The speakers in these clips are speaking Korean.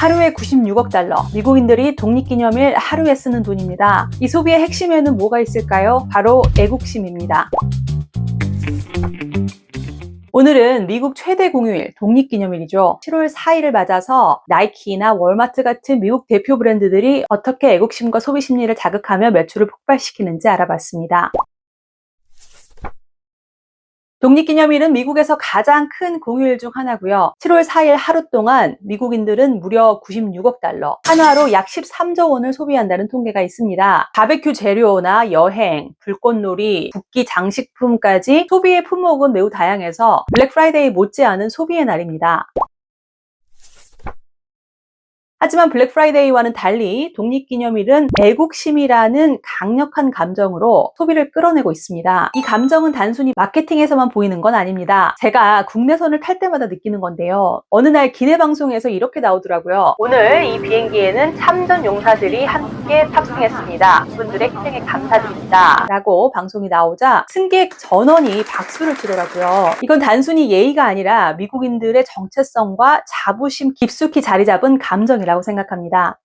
하루에 96억 달러. 미국인들이 독립기념일 하루에 쓰는 돈입니다. 이 소비의 핵심에는 뭐가 있을까요? 바로 애국심입니다. 오늘은 미국 최대 공휴일 독립기념일이죠. 7월 4일을 맞아서 나이키나 월마트 같은 미국 대표 브랜드들이 어떻게 애국심과 소비 심리를 자극하며 매출을 폭발시키는지 알아봤습니다. 독립기념일은 미국에서 가장 큰 공휴일 중 하나고요. 7월 4일 하루 동안 미국인들은 무려 96억 달러, 한화로 약 13조 원을 소비한다는 통계가 있습니다. 바베큐 재료나 여행, 불꽃놀이, 국기 장식품까지 소비의 품목은 매우 다양해서 블랙 프라이데이 못지않은 소비의 날입니다. 하지만 블랙 프라이데이와는 달리 독립기념일은 애국심이라는 강력한 감정으로 소비를 끌어내고 있습니다. 이 감정은 단순히 마케팅에서만 보이는 건 아닙니다. 제가 국내선을 탈 때마다 느끼는 건데요. 어느 날 기내 방송에서 이렇게 나오더라고요. 오늘 이 비행기에는 참전 용사들이 함께 탑승했습니다. 그분들의 희생에 감사드립니다. 라고 방송이 나오자 승객 전원이 박수를 치더라고요. 이건 단순히 예의가 아니라 미국인들의 정체성과 자부심 깊숙이 자리 잡은 감정이라 고 생각합니다.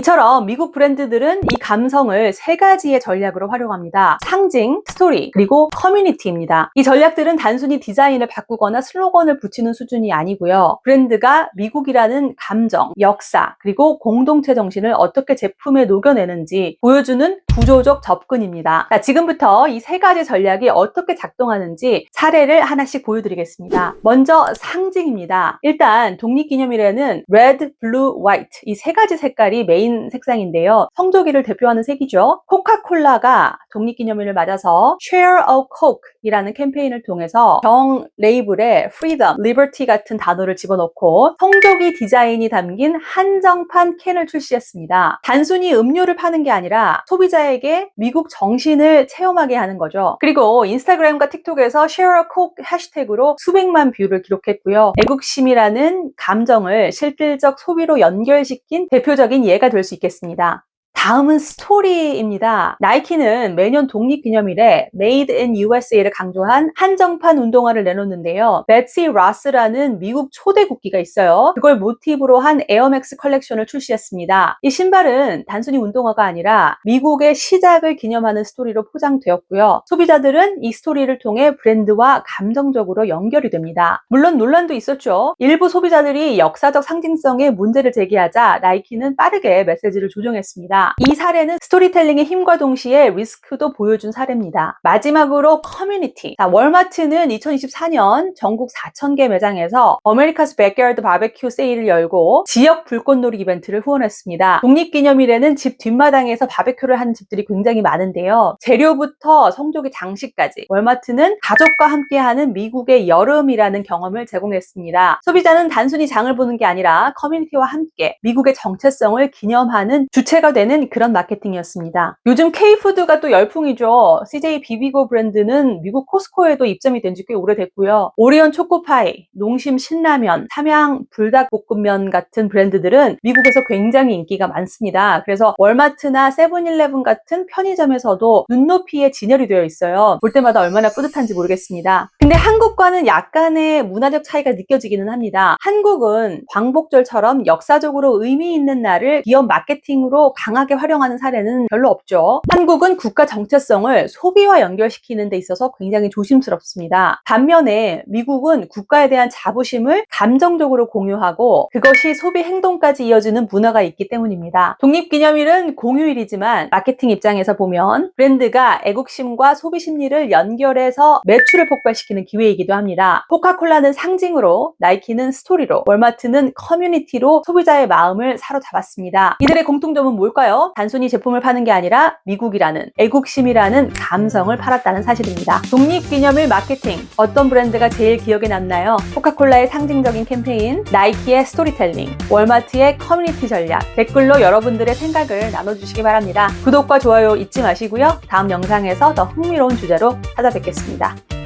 이처럼 미국 브랜드들은 이 감성을 세 가지의 전략으로 활용합니다. 상징, 스토리, 그리고 커뮤니티입니다. 이 전략들은 단순히 디자인을 바꾸거나 슬로건을 붙이는 수준이 아니고요. 브랜드가 미국이라는 감정, 역사, 그리고 공동체 정신을 어떻게 제품에 녹여내는지 보여주는 구조적 접근입니다. 자, 지금부터 이 세 가지 전략이 어떻게 작동하는지 사례를 하나씩 보여드리겠습니다. 먼저 상징입니다. 일단 독립기념일에는 red, blue, white 이세 가지 색깔이 메인 색상인데요. 성조기를 대표하는 색이죠. 코카콜라가 독립기념일을 맞아서 Share a Coke 이라는 캠페인을 통해서 경 레이블에 Freedom, Liberty 같은 단어를 집어넣고 성조기 디자인이 담긴 한정판 캔을 출시했습니다. 단순히 음료를 파는 게 아니라 소비자에게 미국 정신을 체험하게 하는 거죠. 그리고 인스타그램과 틱톡에서 Share a Coke 해시태그로 수백만 뷰를 기록했고요. 애국심이라는 감정을 실질적 소비로 연결시킨 대표적인 예가 될 수 있겠습니다. 다음은 스토리입니다. 나이키는 매년 독립기념일에 Made in USA를 강조한 한정판 운동화를 내놓는데요. 베티 라스라는 미국 초대 국기가 있어요. 그걸 모티브로 한 에어맥스 컬렉션을 출시했습니다. 이 신발은 단순히 운동화가 아니라 미국의 시작을 기념하는 스토리로 포장되었고요. 소비자들은 이 스토리를 통해 브랜드와 감정적으로 연결이 됩니다. 물론 논란도 있었죠. 일부 소비자들이 역사적 상징성에 문제를 제기하자 나이키는 빠르게 메시지를 조정했습니다. 이 사례는 스토리텔링의 힘과 동시에 리스크도 보여준 사례입니다. 마지막으로 커뮤니티. 자, 월마트는 2024년 전국 4,000개 매장에서 어메리카스 백야드 바베큐 세일을 열고 지역 불꽃놀이 이벤트를 후원했습니다. 독립기념일에는 집 뒷마당에서 바베큐를 하는 집들이 굉장히 많은데요. 재료부터 성조기 장식까지 월마트는 가족과 함께하는 미국의 여름이라는 경험을 제공했습니다. 소비자는 단순히 장을 보는 게 아니라 커뮤니티와 함께 미국의 정체성을 기념하는 주체가 되는 그런 마케팅이었습니다. 요즘 K푸드가 또 열풍이죠. CJ 비비고 브랜드는 미국 코스코에도 입점이 된 지 꽤 오래됐고요. 오리온 초코파이, 농심 신라면, 삼양 불닭볶음면 같은 브랜드들은 미국에서 굉장히 인기가 많습니다. 그래서 월마트나 세븐일레븐 같은 편의점에서도 눈높이에 진열이 되어 있어요. 볼 때마다 얼마나 뿌듯한지 모르겠습니다. 근데 한국과는 약간의 문화적 차이가 느껴지기는 합니다. 한국은 광복절처럼 역사적으로 의미 있는 날을 기업 마케팅으로 강하게 활용하는 사례는 별로 없죠. 한국은 국가 정체성을 소비와 연결시키는 데 있어서 굉장히 조심스럽습니다. 반면에 미국은 국가에 대한 자부심을 감정적으로 공유하고 그것이 소비 행동까지 이어지는 문화가 있기 때문입니다. 독립기념일은 공휴일이지만 마케팅 입장에서 보면 브랜드가 애국심과 소비 심리를 연결해서 매출을 폭발시키는 기회이기도 합니다. 코카콜라는 상징으로, 나이키는 스토리로, 월마트는 커뮤니티로 소비자의 마음을 사로잡았습니다. 이들의 공통점은 뭘까요? 단순히 제품을 파는 게 아니라 미국이라는 애국심이라는 감성을 팔았다는 사실입니다. 독립기념일 마케팅 어떤 브랜드가 제일 기억에 남나요? 코카콜라의 상징적인 캠페인, 나이키의 스토리텔링, 월마트의 커뮤니티 전략 댓글로 여러분들의 생각을 나눠주시기 바랍니다. 구독과 좋아요 잊지 마시고요. 다음 영상에서 더 흥미로운 주제로 찾아뵙겠습니다.